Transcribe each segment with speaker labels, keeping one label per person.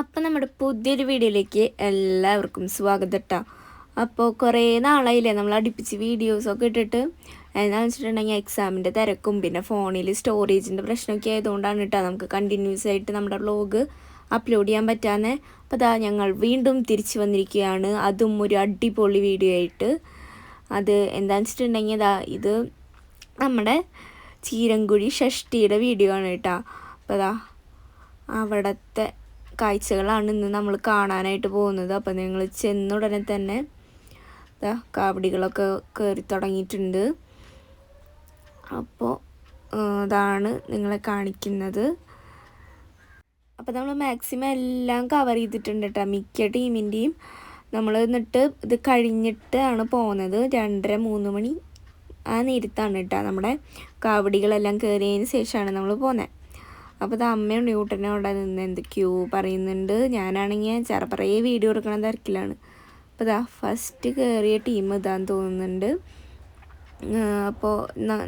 Speaker 1: അപ്പം നമ്മുടെ പുതിയൊരു വീഡിയോയിലേക്ക് എല്ലാവർക്കും സ്വാഗതം കേട്ടോ അപ്പോൾ കുറേ നാളായില്ലേ നമ്മൾ അടുപ്പിച്ച് വീഡിയോസൊക്കെ ഇട്ടിട്ട്. എന്താണെന്ന് വെച്ചിട്ടുണ്ടെങ്കിൽ എക്സാമിന്റെ തിരക്കും പിന്നെ ഫോണിൽ സ്റ്റോറേജിന്റെ പ്രശ്നമൊക്കെ ആയതുകൊണ്ടാണ് കേട്ടോ നമുക്ക് കണ്ടിന്യൂസ് ആയിട്ട് നമ്മുടെ വ്ലോഗ് അപ്ലോഡ് ചെയ്യാൻ പറ്റാന്ന്. അപ്പോൾ അതാ ഞങ്ങൾ വീണ്ടും തിരിച്ചു വന്നിരിക്കുകയാണ്. അതും ഒരു അടിപൊളി വീഡിയോ ആയിട്ട്. അത് എന്താണെന്ന് വെച്ചിട്ടുണ്ടെങ്കിൽ ഇതാ ഇത് നമ്മുടെ ചീരങ്കുഴി ഷഷ്ടിയുടെ വീഡിയോ ആണ് കേട്ടോ അപ്പോൾ അതാ അവിടുത്തെ കാഴ്ചകളാണ് ഇന്ന് നമ്മൾ കാണാനായിട്ട് പോകുന്നത്. അപ്പോൾ നിങ്ങൾ ചെന്നുടനെ തന്നെ കാവടികളൊക്കെ കയറി തുടങ്ങിയിട്ടുണ്ട്. അപ്പോൾ അതാണ് നിങ്ങളെ കാണിക്കുന്നത്. അപ്പോൾ നമ്മൾ മാക്സിമം എല്ലാം കവർ ചെയ്തിട്ടുണ്ട് കേട്ടോ. മിക്ക ടീമിന്റെയും നമ്മൾ എന്നിട്ട് ഇത് കഴിഞ്ഞിട്ടാണ് പോകുന്നത്. രണ്ടര മൂന്ന് മണി ആ നേരത്താണ് കേട്ടോ നമ്മുടെ കാവടികളെല്ലാം കയറിയതിന് ശേഷമാണ് നമ്മൾ പോകുന്നത്. അപ്പോൾ ഇത് അമ്മയും ന്യൂട്ടനും അവിടെ നിന്ന് എന്തൊക്കെയോ പറയുന്നുണ്ട്. ഞാനാണെങ്കിൽ ചെറുപ്പറേ വീഡിയോ എടുക്കണ തിരക്കിലാണ്. അപ്പോൾ ഇതാ ഫസ്റ്റ് കയറിയ ടീം ഇതാന്ന് തോന്നുന്നുണ്ട്. അപ്പോൾ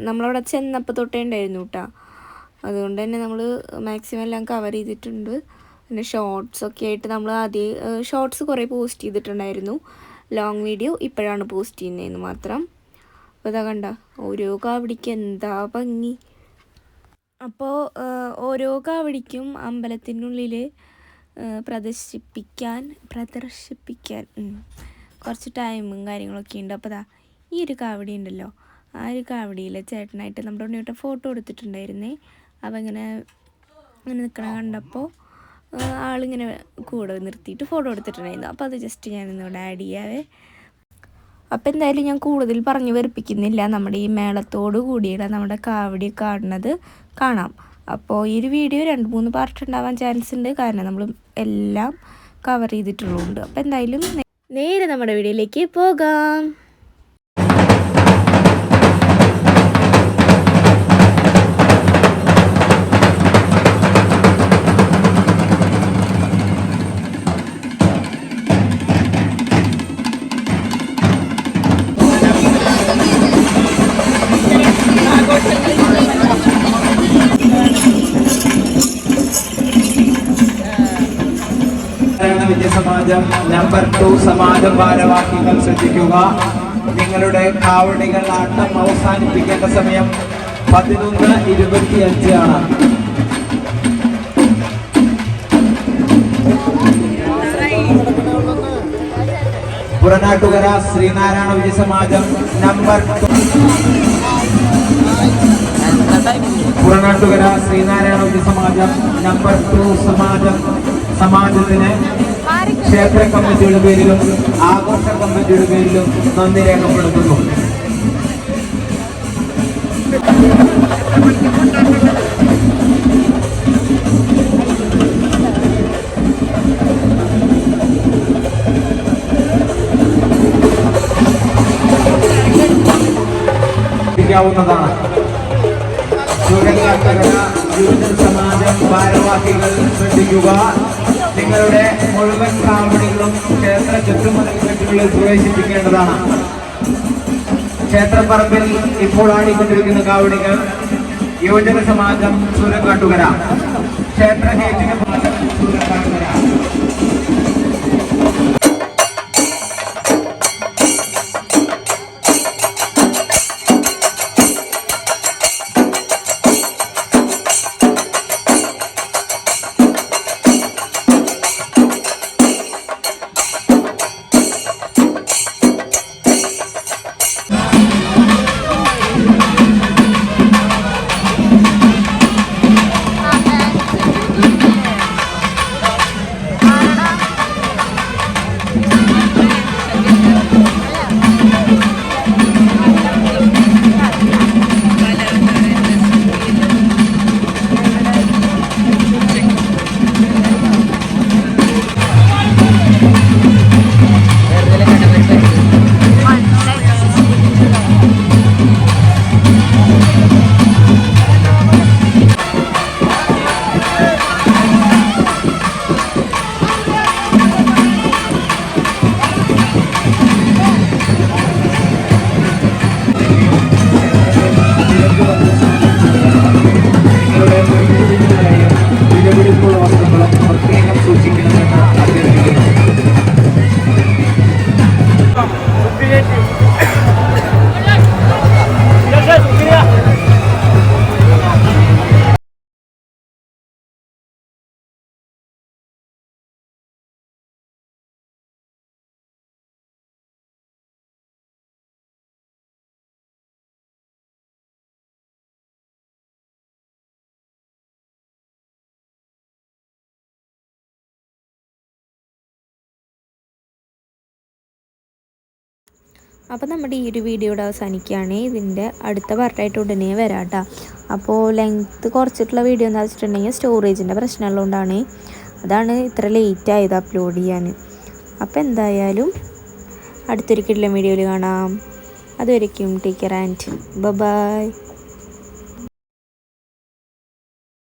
Speaker 1: നമ്മളവിടെ ചെന്നപ്പോൾ തൊട്ടേ ഉണ്ടായിരുന്നു കേട്ടോ അതുകൊണ്ട് തന്നെ നമ്മൾ മാക്സിമം എല്ലാം കവർ ചെയ്തിട്ടുണ്ട്. പിന്നെ ഷോർട്സ് ഒക്കെ ആയിട്ട് നമ്മൾ ആദ്യം ഷോർട്സ് കുറേ പോസ്റ്റ് ചെയ്തിട്ടുണ്ടായിരുന്നു. ലോങ് വീഡിയോ ഇപ്പോഴാണ് പോസ്റ്റ് ചെയ്യുന്നതെന്ന് മാത്രം. അപ്പോൾ ഇതാ കണ്ട ഓരോ കാവടിക്ക് എന്താ ഭംഗി. അപ്പോൾ ഓരോ കാവടിക്കും അമ്പലത്തിനുള്ളിൽ പ്രദർശിപ്പിക്കാൻ പ്രദർശിപ്പിക്കാൻ കുറച്ച് ടൈമും കാര്യങ്ങളൊക്കെ ഉണ്ട്. അപ്പോൾ ദാ ഈ ഒരു കാവടി ഉണ്ടല്ലോ ആ ഒരു കാവടിയിൽ ചേട്ടനായിട്ട് നമ്മുടെ ഉണ്ണിയുടെ ഫോട്ടോ എടുത്തിട്ടുണ്ടായിരുന്നേ. അപ്പോൾ ഇങ്ങനെ ഇങ്ങനെ നിൽക്കണ കണ്ടപ്പോൾ ആളിങ്ങനെ കൂടെ നിർത്തിയിട്ട് ഫോട്ടോ എടുത്തിട്ടുണ്ടായിരുന്നു. അപ്പോൾ അത് ജസ്റ്റ് ഞാനിന്നിവിടെ ആഡ് ചെയ്യാവേ. അപ്പോൾ എന്തായാലും ഞാൻ കൂടുതൽ പറഞ്ഞു വരിപ്പിക്കുന്നില്ല നമ്മുടെ ഈ മേളത്തോട് കൂടിയുള്ള നമ്മുടെ കാവടി കാണുന്നത്. കാണാം. അപ്പോൾ ഈ ഒരു വീഡിയോ രണ്ട് മൂന്ന് പാർട്ട് ഉണ്ടാവാൻ ചാൻസ് ഉണ്ട്. കാരണം നമ്മൾ എല്ലാം കവർ ചെയ്തിട്ടുള്ളതുകൊണ്ട് അപ്പോൾ എന്തായാലും നേരെ നമ്മുടെ വീഡിയോയിലേക്ക് പോകാം.
Speaker 2: നാരായണ സമാജം നമ്പർ ടു സമാജം ഭാരവാഹികൾ ശ്രദ്ധിക്കുക. നിങ്ങളുടെ കാവടികൾ ആട്ടം അവസാനിപ്പിക്കേണ്ട സമയം പതിനൊന്ന് ഇരുപത്തിയഞ്ച് ആണ്. Puranattukara Sreenarayana Vijaya Samajam number Puranattukara Sreenarayana Vijaya Samajam number two സമാജം സമാജത്തിന് ക്ഷേത്ര കമ്മിറ്റിയുടെ പേരിലും ആഘോഷ കമ്മിറ്റിയുടെ പേരിലും നന്ദി രേഖപ്പെടുത്തുന്നു. ാവുന്നതാണ് സമാജം ഭാരവാഹികൾ ശ്രദ്ധിക്കുക. നിങ്ങളുടെ മുഴുവൻ കാവടികളും ക്ഷേത്ര ചുറ്റുമതിലുകളിൽ പ്രവേശിപ്പിക്കേണ്ടതാണ്. ക്ഷേത്രപ്പറമ്പിൽ ഇപ്പോൾ ആടിക്കൊണ്ടിരിക്കുന്ന കാവടികൾ. യുവജന സമാജം സൂരക്കാട്ടുകര ക്ഷേത്ര ഗേറ്റിന്
Speaker 1: അപ്പോൾ നമ്മുടെ ഈ ഒരു വീഡിയോ ഇവിടെ അവസാനിക്കുകയാണ്. ഇതിന്റെ അടുത്ത പാർട്ടായിട്ട് ഉടനെ വരാം അപ്പോൾ ലെങ്ത്ത് കുറച്ചിട്ടുള്ള വീഡിയോ എന്താ വെച്ചിട്ടുണ്ടെങ്കിൽ സ്റ്റോറേജിന്റെ പ്രശ്നമുള്ളതുകൊണ്ടാണ്. അതാണ് ഇത്ര ലേറ്റ് ആയത് അപ്ലോഡ് ചെയ്യാൻ. അപ്പോൾ എന്തായാലും അടുത്തൊരു കിടിലൻ വീഡിയോയിൽ കാണാം. അതുവരയ്ക്കും ടേക്ക് കെയർ ആൻഡ് ബൈ